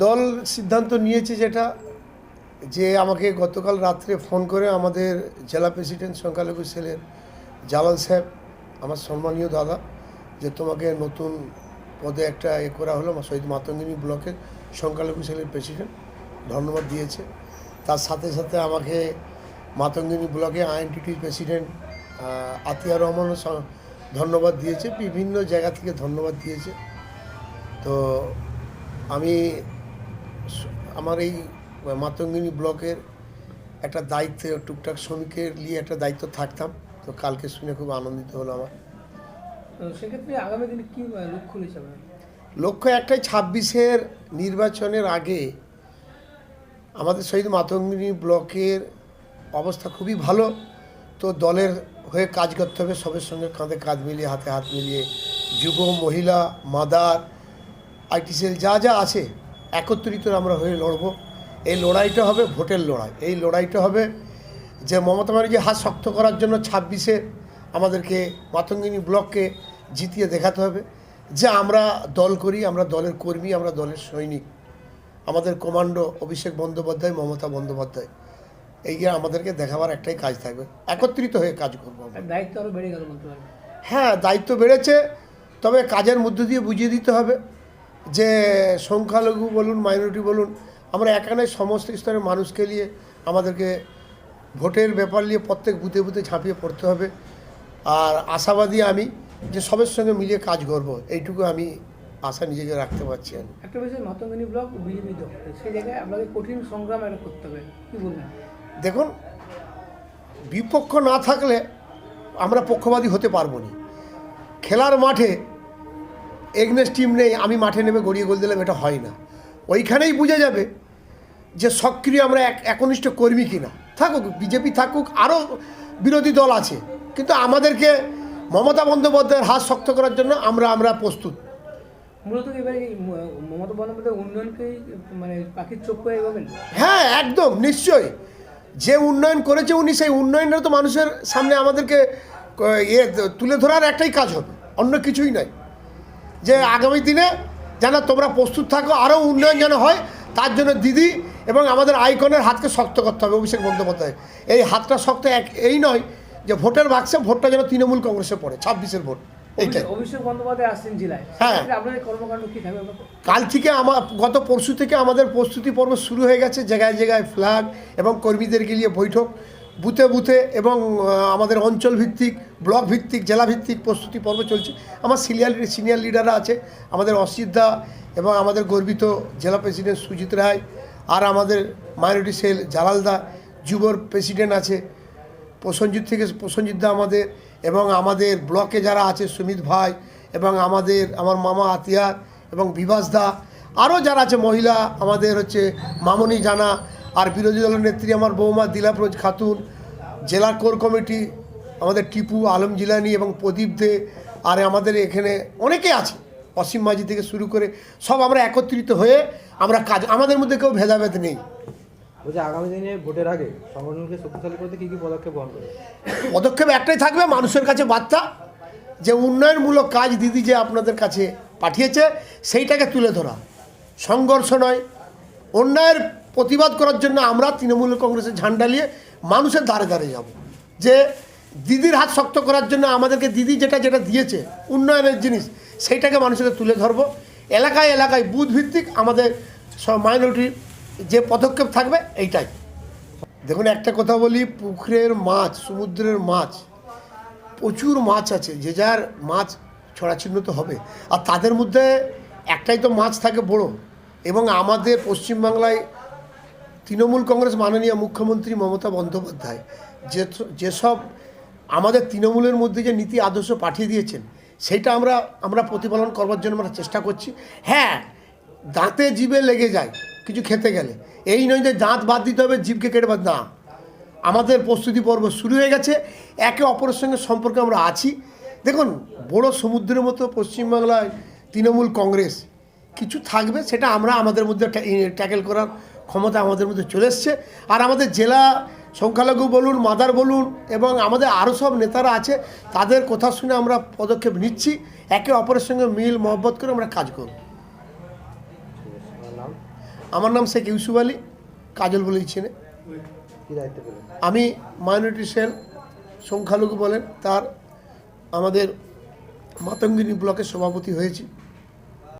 দল সিদ্ধান্ত নিয়েছে যেটা, যে আমাকে গতকাল রাত্রে ফোন করে আমাদের জেলা প্রেসিডেন্ট সংখ্যালঘু সেলের জালাল সাহেব, আমার সম্মানীয় দাদা, যে তোমাকে নতুন পদে একটা এ করা হলো, আমার শহীদ মাতঙ্গিনী ব্লকের সংখ্যালঘু সেলের প্রেসিডেন্ট, ধন্যবাদ দিয়েছে। তার সাথে সাথে আমাকে মাতঙ্গিনী ব্লকে আইএনটিটির প্রেসিডেন্ট আতিয়া রহমানও ধন্যবাদ দিয়েছে, বিভিন্ন জায়গা থেকে ধন্যবাদ দিয়েছে। তো আমি আমার এই মাতঙ্গিনী ব্লকের একটা দায়িত্ব টুকটাক শ্রমিকের নিয়ে একটা দায়িত্ব থাকতাম। তো কালকে শুনে খুব আনন্দিত হলো আমার। সেক্ষেত্রে আগামী দিনে কি লক্ষ্য রয়েছে লক্ষ্য একটাই ছাব্বিশের নির্বাচনের আগে আমাদের শহীদ মাতঙ্গিনী ব্লকের অবস্থা খুবই ভালো। তো দলের হয়ে কাজ করতে হবে সবের সঙ্গে কাঁধে কাঁধ মিলিয়ে হাতে হাত মিলিয়ে। যুব মহিলা মাদার আইটি সেল যা যা আছে একত্রিত আমরা হয়ে লড়বো। এই লড়াইটা হবে ভোটের লড়াই। এই লড়াইটা হবে যে মমতা ব্যানার্জি হাত শক্ত করার জন্য ছাব্বিশে আমাদেরকে মাতঙ্গিনী ব্লককে জিতিয়ে দেখাতে হবে। যে আমরা দল করি আমরা দলের কর্মী আমরা দলের সৈনিক। আমাদের কমান্ডো অভিষেক বন্দ্যোপাধ্যায় মমতা বন্দ্যোপাধ্যায়। এই যে আমাদেরকে দেখাবার একটাই কাজ থাকবে। একত্রিত হয়ে কাজ করব দায়িত্ব আরও বেড়ে গেল হ্যাঁ দায়িত্ব বেড়েছে তবে কাজের মধ্য দিয়ে বুঝিয়ে দিতে হবে। যে সংখ্যালঘু বলুন মাইনরিটি বলুন আমরা এখানে সমস্ত স্তরের মানুষকে নিয়ে আমাদেরকে ভোটের ব্যাপার নিয়ে প্রত্যেক বুথে বুথে ঝাঁপিয়ে পড়তে হবে। আর আশাবাদী আমি যে সবের সঙ্গে মিলিয়ে কাজ করব এইটুকু আমি আশা নিজেকে রাখতে পারছি আমি। একটা বিষয় মাতঙ্গিনী ব্লক বিজেপি দল সেই জায়গায় আপনাকে কঠিন সংগ্রাম একটা করতে হবে কি বলবেন? দেখুন বিপক্ষ না থাকলে আমরা পক্ষবাদী হতে পারব না। খেলার মাঠে এগনেস টিম নেই আমি মাঠে নেমে গড়িয়ে গোল দিলাম এটা হয় না। ওইখানেই বোঝা যাবে যে সক্রিয় আমরা এক একনিষ্ঠ কর্মী কিনা। থাকুক বিজেপি থাকুক আরও বিরোধী দল আছে কিন্তু আমাদেরকে মমতা বন্দ্যোপাধ্যায়ের হাত শক্ত করার জন্য আমরা আমরা প্রস্তুত। মূলত এবার মমতা বন্দ্যোপাধ্যায় উন্নয়নকেই মানে পাখির চোখ করে হ্যাঁ একদম নিশ্চয়ই। যে উন্নয়ন করেছে উনি সেই উন্নয়নটা তো মানুষের সামনে আমাদেরকে ইয়ে তুলে ধরার একটাই কাজ হবে অন্য কিছুই নয়। যে আগামী দিনে যেন তোমরা প্রস্তুত থাকো আরও উন্নয়ন যেন হয় তার জন্য দিদি এবং আমাদের আইকনের হাতকে শক্ত করতে হবে অভিষেক বন্দ্যোপাধ্যায়। এই হাতটা শক্ত এক এই নয় যে ভোটের বাক্সে ভোটটা যেন তৃণমূল কংগ্রেসে পড়ে ছাব্বিশের ভোট হ্যাঁ। কাল থেকে আমার গত পরশু থেকে আমাদের প্রস্তুতি পর্ব শুরু হয়ে গেছে জায়গায় জায়গায় ফ্ল্যাগ এবং কর্মীদেরকে নিয়ে বৈঠক। বুথে বুথে এবং আমাদের অঞ্চল ভিত্তিক, ব্লক ভিত্তিক, জেলা ভিত্তিক প্রস্তুতি পর্ব চলছে। আমার সিনিয়র সিনিয়র লিডাররা আছে, আমাদের অসিদ্ধা এবং আমাদের গর্বিত জেলা প্রেসিডেন্ট সুজিত রায় আর আমাদের মাইনরিটি সেল জালালদা যুবর প্রেসিডেন্ট আছে প্রসঞ্জিৎ থেকে প্রসঞ্জিৎ দা আমাদের এবং আমাদের ব্লকে যারা আছে, সুমিত ভাই এবং আমাদের, আমার মামা আতিয়ার এবং বিভাস দা, আরও যারা আছে, মহিলা, আমাদের হচ্ছে মামনি জানা আর বিরোধী দলের নেত্রী আমার বৌমা দিলাপ্রোজ খাতুন জেলা কোর কমিটি আমাদের টিপু আলম জিলানি এবং প্রদীপ দে আর আমাদের এখানে অনেকে আছে অসীম মাঝি থেকে শুরু করে সব আমরা একত্রিত হয়ে আমরা কাজ আমাদের মধ্যে কেউ ভেদাভেদ নেই। বলছি আগামী দিনে ভোটের আগে সংগঠনকে শক্তিশালী করতে কী কী পদক্ষেপ গ্রহণ করবে? পদক্ষেপ একটাই থাকবে মানুষের কাছে বার্তা যে উন্নয়নমূলক কাজ দিদি যে আপনাদের কাছে পাঠিয়েছে সেইটাকে তুলে ধরা। সংঘর্ষ নয় অন্যায়ের প্রতিবাদ করার জন্য আমরা তৃণমূল কংগ্রেসের ঝান্ডা নিয়ে মানুষের দ্বারে দ্বারে যাব। যে দিদির হাত শক্ত করার জন্য আমাদেরকে দিদি যেটা যেটা দিয়েছে, উন্নয়নের জিনিস, সেইটাকে মানুষের তুলে ধরবো। এলাকায় এলাকায় বুথ ভিত্তিক আমাদের মাইনরিটি যে পদক্ষেপ থাকবে, এইটাই। দেখুন, একটা কথা বলি, পুকুরের মাছ, সমুদ্রের মাছ, প্রচুর মাছ আছে, যে যার মাছ ছড়াছিন্ন তো হবে। আর তাদের মধ্যে একটাই তো মাছ থাকে বড়, এবং আমাদের পশ্চিমবাংলায় তৃণমূল কংগ্রেস মাননীয় মুখ্যমন্ত্রী মমতা বন্দ্যোপাধ্যায়, যে যেসব আমাদের তৃণমূলের মধ্যে যে নীতি আদর্শ পাঠিয়ে দিয়েছেন, সেটা আমরা আমরা প্রতিপালন করবার জন্য আমরা চেষ্টা করছি। হ্যাঁ দাঁতে জিভে লেগে যায়, কিছু খেতে গেলে। এই নয় যে দাঁত বাদ দিতে হবে, জিভকে কেটে বাদ না। আমাদের প্রস্তুতি পর্ব শুরু হয়ে গেছে, একে অপরের সঙ্গে সম্পর্কে আমরা আছি। দেখুন, বড় সমুদ্রের মতো পশ্চিমবাংলায় তৃণমূল কংগ্রেস, কিছু থাকবে, সেটা আমরা আমাদের মধ্যে ট্যাকেল করার ক্ষমতা আমাদের মধ্যে চলে এসছে। আর আমাদের জেলা সংখ্যালঘু বলুন, মাদার বলুন এবং আমাদের আরও সব নেতারা আছে, তাদের কথা শুনে আমরা পদক্ষেপ নিচ্ছি। একে অপরের সঙ্গে মিল, মহব্বত করে আমরা কাজ করব। আমার নাম শেখ ইউসুফ আলী, কাজল বলেই চেনে আমি মাইনরিটি সেল সংখ্যালঘু বলেন, তার আমাদের মাতঙ্গিনী ব্লকের সভাপতি হয়েছি।